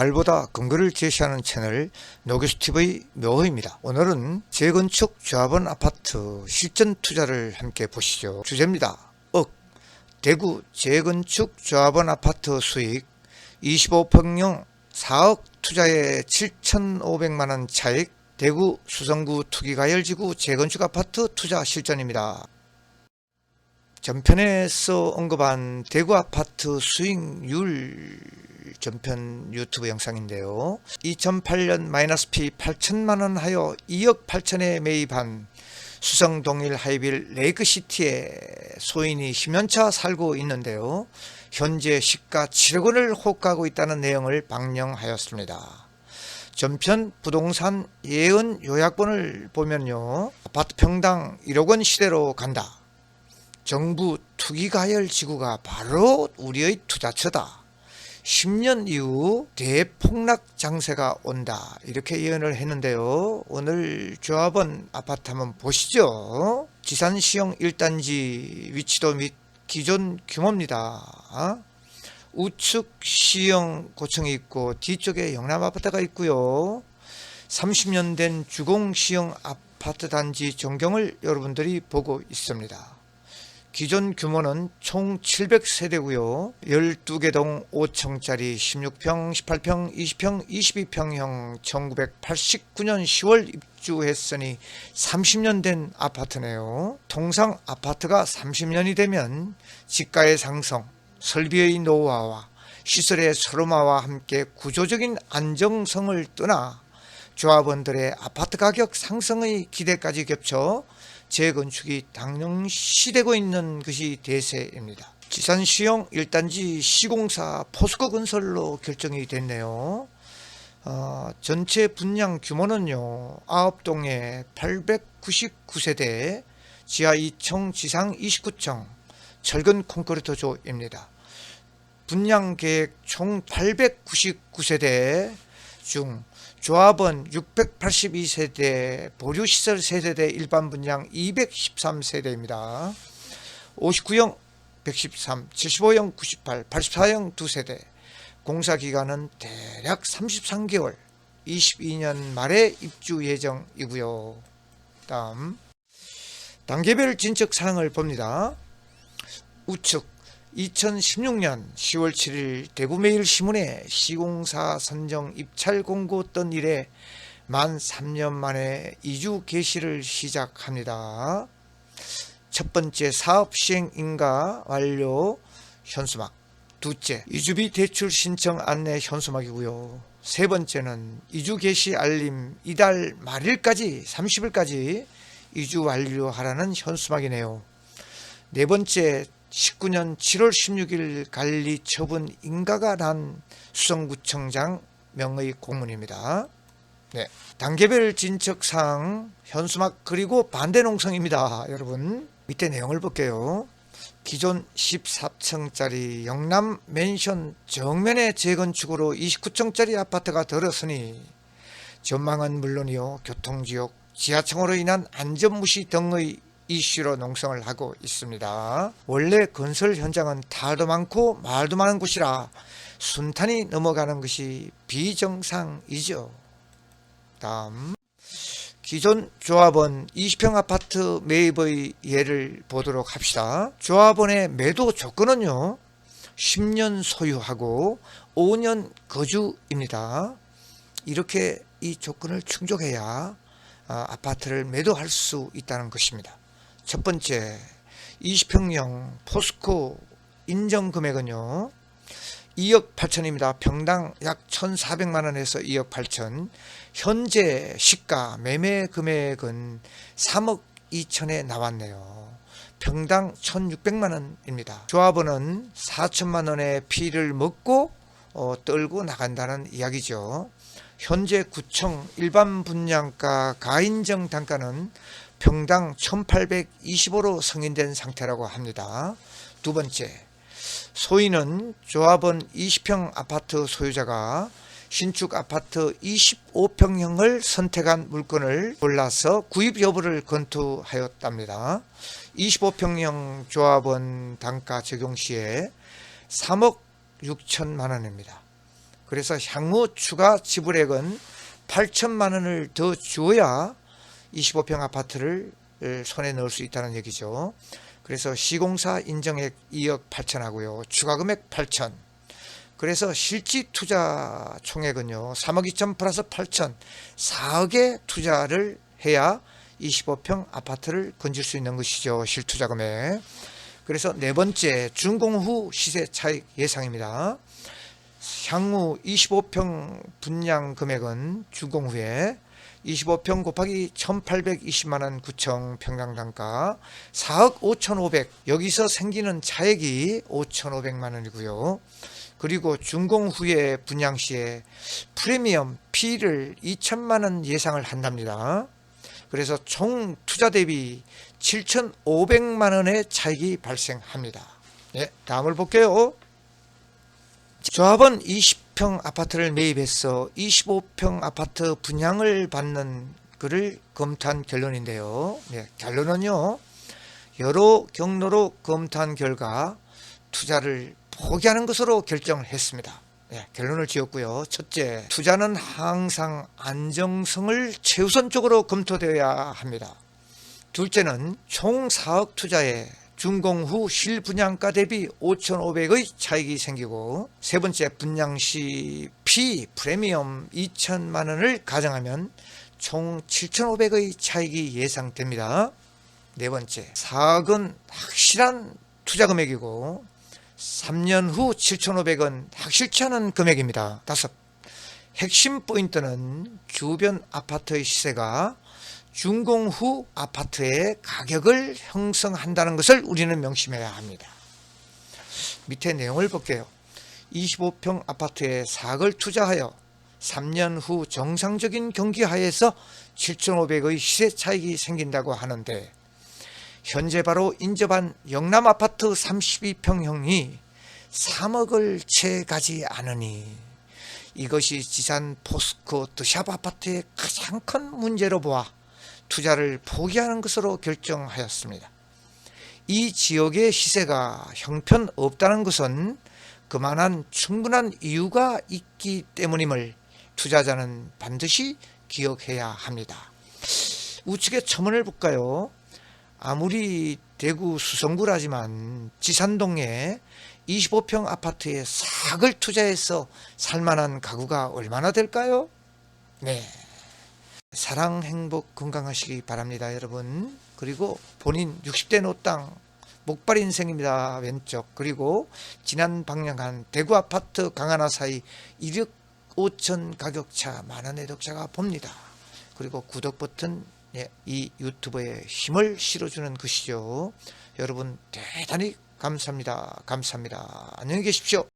발보다 근거를 제시하는 채널 노교수TV 묘호입니다. 오늘은 재건축 조합원 아파트 실전 투자를 함께 보시죠. 주제입니다. 억 대구 재건축 조합원 아파트 수익 25평형 4억 투자에 7,500만원 차익 대구 수성구 투기가열지구 재건축 아파트 투자 실전입니다. 전편에서 언급한 대구 아파트 수익률 전편 유튜브 영상인데요. 2008년 마이너스 피 8천만 원 하여 2억 8천에 매입한 수성 동일 하이빌 레이크시티에 소인이 10년차 살고 있는데요. 현재 시가 7억 원을 호가하고 있다는 내용을 방영하였습니다. 전편 부동산 예언 요약본을 보면요. 아파트 평당 1억 원 시대로 간다. 정부 투기가열 지구가 바로 우리의 투자처다. 10년 이후 대폭락 장세가 온다. 이렇게 예언을 했는데요. 오늘 조합원 아파트 한번 보시죠. 지산 시형 1단지 위치도 및 기존 규모입니다. 우측 시형 고층이 있고 뒤쪽에 영남 아파트가 있고요. 30년 된 주공 시형 아파트 단지 전경을 여러분들이 보고 있습니다. 기존 규모는 총 700세대고요. 12개 동 5층짜리 16평, 18평, 20평, 22평형 1989년 10월 입주했으니 30년 된 아파트네요. 통상 아파트가 30년이 되면 지가의 상승, 설비의 노후화와 시설의 서름화와 함께 구조적인 안정성을 떠나 조합원들의 아파트 가격 상승의 기대까지 겹쳐 재건축이 당연시되고 있는 것이 대세입니다. 지산시용 1단지 시공사 포스코 건설로 결정이 됐네요. 어, 전체 분양 규모는요. 9동에 899세대, 지하 2층, 지상 29층, 철근 콘크리트 조입니다. 분양 계획 총 899세대 중 조합원 682세대, 보류시설 세대대 일반 분양 213세대입니다. 59형 113, 75형 98, 84형 2세대. 공사 기간은 대략 33개월, 22년 말에 입주 예정이고요. 다음 단계별 진척 사항을 봅니다. 우측 2016년 10월 7일 대구매일 신문에 시공사 선정 입찰 공고 뜬 이래 만 3년 만에 이주 개시를 시작합니다. 첫 번째 사업 시행 인가 완료 현수막 둘째 이주비 대출 신청 안내 현수막이고요. 세 번째는 이주 개시 알림 이달 말일까지 30일까지 이주 완료하라는 현수막이네요. 네 번째 19년 7월 16일 관리 처분 인가가 난 수성구청장 명의 공문입니다. 네, 단계별 진척 사항 현수막 그리고 반대 농성입니다. 여러분 밑에 내용을 볼게요. 기존 14층짜리 영남 맨션 정면의 재건축으로 29층짜리 아파트가 들었으니 전망은 물론이요 교통지역 지하층으로 인한 안전무시 등의 이슈로 농성을 하고 있습니다. 원래 건설 현장은 탈도 많고 말도 많은 곳이라 순탄히 넘어가는 것이 비정상이죠. 다음 기존 조합원 20평 아파트 매입의 예를 보도록 합시다. 조합원의 매도 조건은요. 10년 소유하고 5년 거주입니다. 이렇게 이 조건을 충족해야 아, 아파트를 매도할 수 있다는 것입니다. 첫 번째 20평형 포스코 인정 금액은요 2억 8천입니다. 평당 약 1,400만 원에서 2억 8천. 현재 시가 매매 금액은 3억 2천에 나왔네요. 평당 1,600만 원입니다. 조합원은 4천만 원의 피를 먹고 어, 떨고 나간다는 이야기죠. 현재 구청 일반 분양가 가인정 단가는 평당 1825로 승인된 상태라고 합니다. 두 번째, 소인은 조합원 20평 아파트 소유자가 신축 아파트 25평형을 선택한 물건을 골라서 구입 여부를 검토하였답니다. 25평형 조합원 단가 적용 시에 3억 6천만 원입니다. 그래서 향후 추가 지불액은 8천만 원을 더 주어야 25평 아파트를 손에 넣을 수 있다는 얘기죠. 그래서 시공사 인정액 2억 8천 하고요. 추가 금액 8천. 그래서 실지 투자 총액은요. 3억 2천 플러스 8천. 4억의 투자를 해야 25평 아파트를 건질 수 있는 것이죠. 실투자 금액. 그래서 네 번째 준공 후 시세 차익 예상입니다. 향후 25평 분양 금액은 준공 후에 25평 곱하기 1820만 원 구청 평당 단가 4억 5,500 여기서 생기는 차액이 5,500만 원이고요. 그리고 준공 후에 분양 시에 프리미엄 피를 2천만 원 예상을 한답니다. 그래서 총 투자 대비 7,500만 원의 차익이 발생합니다. 네, 다음을 볼게요. 조합은 20평 아파트를 매입해서 25평 아파트 분양을 받는 것을 검토한 결론인데요. 네, 결론은요. 여러 경로로 검토한 결과 투자를 포기하는 것으로 결정을 했습니다. 네, 결론을 지었고요. 첫째, 투자는 항상 안정성을 최우선적으로 검토되어야 합니다. 둘째는 총 4억 투자에 준공 후 실분양가 대비 5,500의 차익이 생기고 세 번째 분양 시피 프리미엄 2천만 원을 가정하면 총 7,500의 차익이 예상됩니다. 네 번째 4억은 확실한 투자 금액이고 3년 후 7,500은 확실치 않은 금액입니다. 다섯 핵심 포인트는 주변 아파트의 시세가 준공 후 아파트의 가격을 형성한다는 것을 우리는 명심해야 합니다. 밑에 내용을 볼게요. 25평 아파트에 4억을 투자하여 3년 후 정상적인 경기 하에서 7,500의 시세 차익이 생긴다고 하는데 현재 바로 인접한 영남 아파트 32평형이 3억을 채 가지 않으니 이것이 지산 포스코 드샵 아파트의 가장 큰 문제로 보아 투자를 포기하는 것으로 결정하였습니다. 이 지역의 시세가 형편없다는 것은 그만한 충분한 이유가 있기 때문임을 투자자는 반드시 기억해야 합니다. 우측의 첨언을 볼까요? 아무리 대구 수성구라지만 지산동에 25평 아파트에 4억을 투자해서 살만한 가구가 얼마나 될까요? 네. 사랑, 행복, 건강하시기 바랍니다, 여러분. 그리고 본인 60대 노땅 목발 인생입니다, 왼쪽. 그리고 지난 방영한 대구 아파트 강하나 사이 1억 5천 가격차 많은 애독자가 봅니다. 그리고 구독 버튼 예, 이 유튜브에 힘을 실어주는 것이죠. 여러분 대단히 감사합니다. 감사합니다. 안녕히 계십시오.